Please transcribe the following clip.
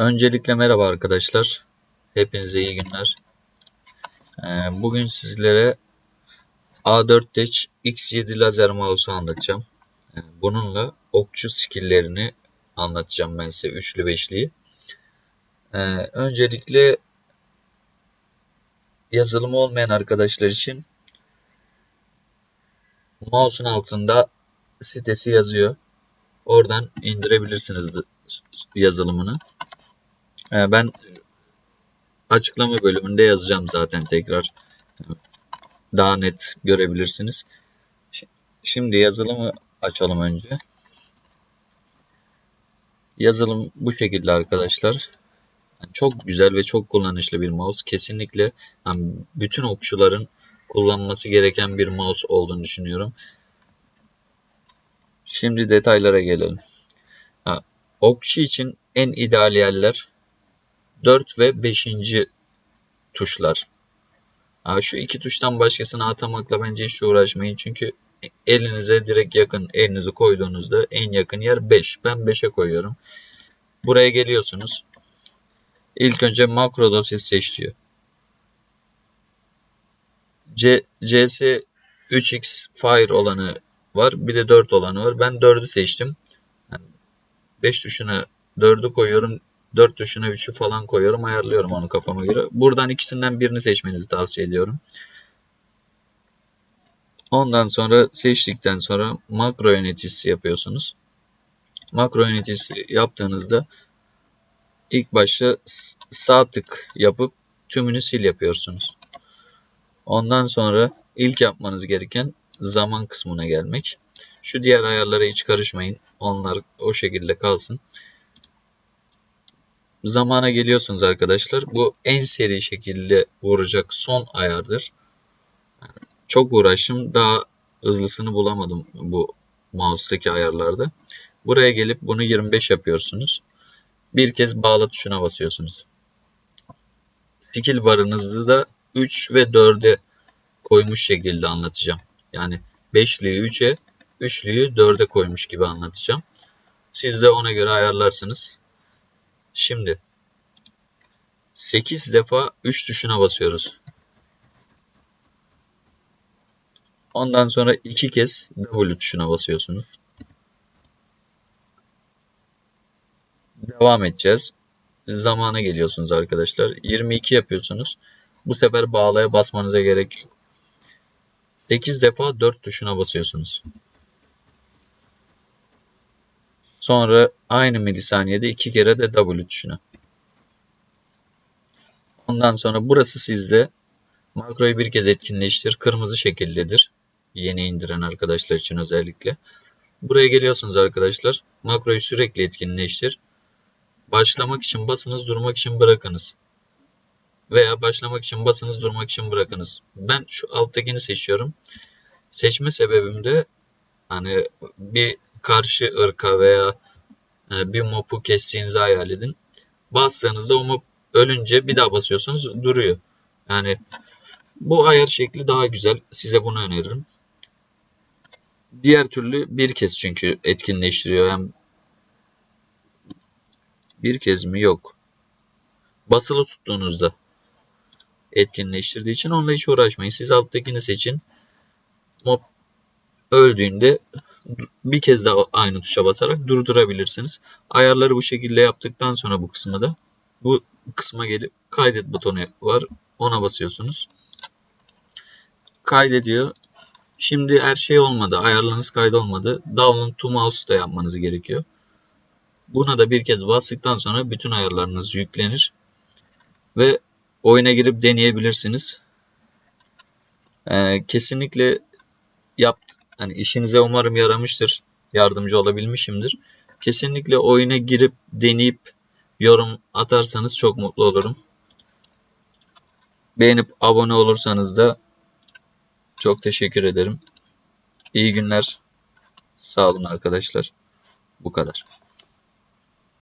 Öncelikle merhaba arkadaşlar. Hepinize iyi günler. Ee, Bugün sizlere A4 X7 lazer mouse'u anlatacağım. Ee, Bununla okçu skill'lerini anlatacağım ben size üçlü beşliyi. Ee, Öncelikle yazılımı olmayan arkadaşlar için mouse'un altında sitesi yazıyor. Oradan indirebilirsiniz yazılımını. Ee, Ben açıklama bölümünde yazacağım zaten tekrar. Daha net görebilirsiniz. Şimdi yazılımı açalım önce. Yazılım bu şekilde arkadaşlar. Çok güzel ve çok kullanışlı bir mouse. Kesinlikle yani bütün okçuların kullanması gereken bir mouse olduğunu düşünüyorum. Şimdi detaylara gelelim. Ha, okçu için en ideal yerler 4 ve 5. tuşlar. Ha, şu iki tuştan başkasını atamakla bence hiç uğraşmayın. Çünkü elinize direkt yakın elinizi koyduğunuzda en yakın yer 5. Ben 5'e koyuyorum. Buraya geliyorsunuz. İlk önce makro dosyası seç diyor. C, CS 3x Fire olanı var. Bir de 4 olanı var. Ben 4'ü seçtim. Yani 5 tuşuna 4'ü koyuyorum. 4 tuşuna 3'ü falan koyuyorum. Ayarlıyorum onu kafama göre. Buradan ikisinden birini seçmenizi tavsiye ediyorum. Ondan sonra seçtikten sonra makro yöneticisi yapıyorsunuz. Makro yöneticisi yaptığınızda ilk başta sağ tık yapıp tümünü sil yapıyorsunuz. Ondan sonra ilk yapmanız gereken zaman kısmına gelmek. Şu diğer ayarlara hiç karışmayın. Onlar o şekilde kalsın. Zamana geliyorsunuz arkadaşlar. Bu en seri şekilde vuracak son ayardır. Çok uğraştım. Daha hızlısını bulamadım bu mouse'daki ayarlarda. Buraya gelip bunu 25 yapıyorsunuz. Bir kez bağla tuşuna basıyorsunuz. Skill barınızı da 3 ve 4'e koymuş şekilde anlatacağım. Yani 5'liyi 3'e, 3'lüyü 4'e koymuş gibi anlatacağım. Siz de ona göre ayarlarsınız. Şimdi 8 defa 3 tuşuna basıyoruz. Ondan sonra 2 kez W tuşuna basıyorsunuz. Devam edeceğiz. Zamana geliyorsunuz arkadaşlar. 22 yapıyorsunuz. Bu sefer bağlaya basmanıza gerek yok. 8 defa 4 tuşuna basıyorsunuz. Sonra aynı milisaniyede 2 kere de W tuşuna. Ondan sonra burası sizde. Makroyu bir kez etkinleştir. Kırmızı şekildedir. Yeni indiren arkadaşlar için özellikle. Buraya geliyorsunuz arkadaşlar. Makroyu sürekli etkinleştir. Başlamak için basınız, durmak için bırakınız. Veya başlamak için basınız, durmak için bırakınız. Ben şu alttakini seçiyorum. Seçme sebebim de hani bir karşı ırka veya e, bir mopu kestiğinizi hayal edin. Bastığınızda o mop ölünce bir daha basıyorsunuz duruyor. Yani bu ayar şekli daha güzel. Size bunu öneririm. Diğer türlü bir kez çünkü etkinleştiriyor. Yani bir kez mi? Yok. Basılı tuttuğunuzda etkinleştirdiği için onunla hiç uğraşmayın. Siz alttakini seçin. Mob öldüğünde bir kez daha aynı tuşa basarak durdurabilirsiniz. Ayarları bu şekilde yaptıktan sonra bu kısmı da bu kısma gelip kaydet butonu var. Ona basıyorsunuz. Kaydediyor. Şimdi her şey olmadı. Ayarlarınız kaydolmadı. Download to mouse da yapmanız gerekiyor. Buna da bir kez bastıktan sonra bütün ayarlarınız yüklenir. Ve oyuna girip deneyebilirsiniz. Ee, kesinlikle yap, hani işinize umarım yaramıştır. Yardımcı olabilmişimdir. Kesinlikle oyuna girip deneyip yorum atarsanız çok mutlu olurum. Beğenip abone olursanız da çok teşekkür ederim. İyi günler. Sağ olun arkadaşlar. Bu kadar.